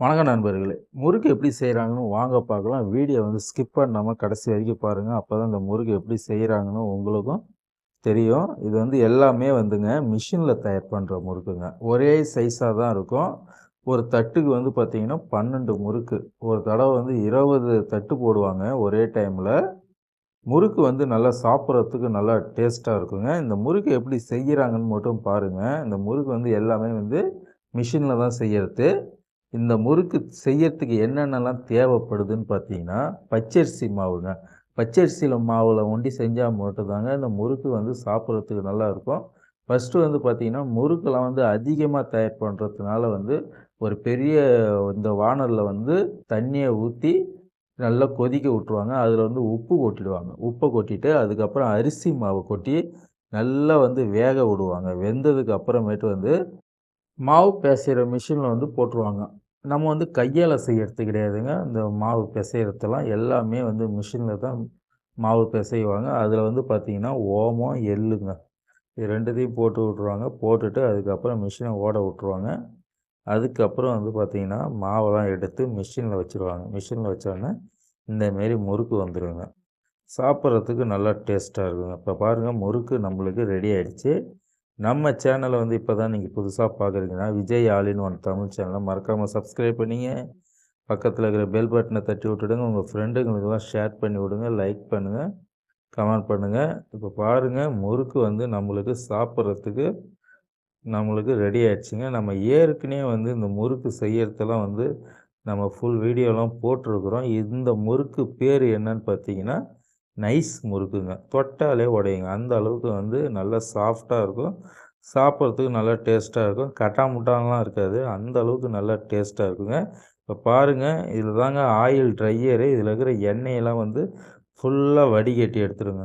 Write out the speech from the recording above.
வணக்கம் நண்பர்களே. முறுக்கு எப்படி செய்கிறாங்கன்னு வாங்க பார்க்கலாம். வீடியோ வந்து ஸ்கிப் பண்ணாமல் கடைசி வரைக்கும் பாருங்கள் அப்போ தான் இந்த முறுக்கு எப்படி செய்கிறாங்கன்னு உங்களுக்கும் தெரியும். இது வந்து எல்லாமே வந்துங்க மிஷினில் தயார் பண்ணுற முறுக்குங்க. ஒரே சைஸாக தான் இருக்கும். ஒரு தட்டுக்கு வந்து பார்த்திங்கன்னா பன்னெண்டு முறுக்கு. ஒரு தடவை வந்து இருபது தட்டு போடுவாங்க ஒரே டைமில் முறுக்கு வந்து நல்லா சாப்பிட்றதுக்கு நல்லா டேஸ்ட்டாக இருக்குங்க. இந்த முறுக்கு எப்படி செய்கிறாங்கன்னு மட்டும் பாருங்கள் இந்த முறுக்கு வந்து எல்லாமே வந்து மிஷினில் தான் செய்கிறது இந்த முறுக்கு செய்யறதுக்கு என்னென்னலாம் தேவைப்படுதுன்னு பார்த்தீங்கன்னா பச்சரிசி மாவுங்க. பச்சரிசியில் மாவில் ஒண்டி செஞ்சால் மட்டும்தாங்க இந்த முறுக்கு வந்து சாப்பிட்றதுக்கு நல்லா இருக்கும். ஃபஸ்ட்டு வந்து பார்த்திங்கன்னா முறுக்கெல்லாம் வந்து அதிகமாக தயார் பண்ணுறதுனால வந்து ஒரு பெரிய இந்த வானலில் வந்து தண்ணியை ஊற்றி நல்லா கொதிக்க விட்ருவாங்க அதில் வந்து உப்பு கொட்டிடுவாங்க. உப்பை கொட்டிட்டு அதுக்கப்புறம் அரிசி மாவை கொட்டி நல்லா வந்து வேக விடுவாங்க. வெந்ததுக்கு அப்புறமேட்டு வந்து மாவு பேசுகிற மிஷினில் வந்து போட்டுருவாங்க. நம்ம வந்து கையால் செய்யறது கிடையாதுங்க. இந்த மாவு பிசைகிறதெல்லாம் எல்லாமே வந்து மிஷினில் தான் மாவு பிசைவாங்க. அதில் வந்து பார்த்திங்கன்னா ஓமம் எள்ளுங்க இது ரெண்டுத்தையும் போட்டு விட்ருவாங்க போட்டுட்டு அதுக்கப்புறம் மிஷினை ஓட விட்ருவாங்க அதுக்கப்புறம் வந்து பார்த்திங்கன்னா மாவெல்லாம் எடுத்து மிஷினில் வச்சுருவாங்க. மிஷினில் வச்சோடனே இந்தமாரி முறுக்கு வந்துடுங்க சாப்பிட்றதுக்கு நல்லா டேஸ்ட்டாக இருக்குங்க. இப்போ பாருங்கள் முறுக்கு நம்மளுக்கு ரெடி ஆகிடுச்சு நம்ம சேனலை வந்து இப்போ தான் நீங்கள் புதுசாக பார்க்குறீங்கன்னா விஜய் ஆலின் ஒன் தமிழ் சேனலை மறக்காமல் சப்ஸ்கிரைப் பண்ணிங்க. பக்கத்தில் இருக்கிற பெல் பட்டனை தட்டி விட்டுடுங்க. உங்கள் ஃப்ரெண்டுங்களுக்கெல்லாம் ஷேர் பண்ணி விடுங்க லைக் பண்ணுங்கள் கமெண்ட் பண்ணுங்கள் இப்போ பாருங்கள் முறுக்கு வந்து நம்மளுக்கு சாப்பிட்றதுக்கு நம்மளுக்கு ரெடி ஆயிடுச்சுங்க. நம்ம ஏற்கனவே வந்து இந்த முறுக்கு செய்யறதெல்லாம் வந்து நம்ம ஃபுல் வீடியோலாம் போட்டிருக்கிறோம். இந்த முறுக்கு பேர் என்னன்னு பார்த்தீங்கன்னா நைஸ் முறுக்குங்க. தொட்டாலே உடையுங்க. அந்த அளவுக்கு வந்து நல்லா சாஃப்டாக இருக்கும். சாப்பிட்றதுக்கு நல்லா டேஸ்ட்டாக இருக்கும். கட்டா முட்டாங்கலாம் இருக்காது. அந்த அளவுக்கு நல்லா டேஸ்ட்டாக இருக்குங்க. இப்போ பாருங்கள் இதில் தாங்க ஆயில் ட்ரையரு. இதில் இருக்கிற எண்ணெயெல்லாம் வந்து ஃபுல்லாக வடிகட்டி எடுத்துருங்க.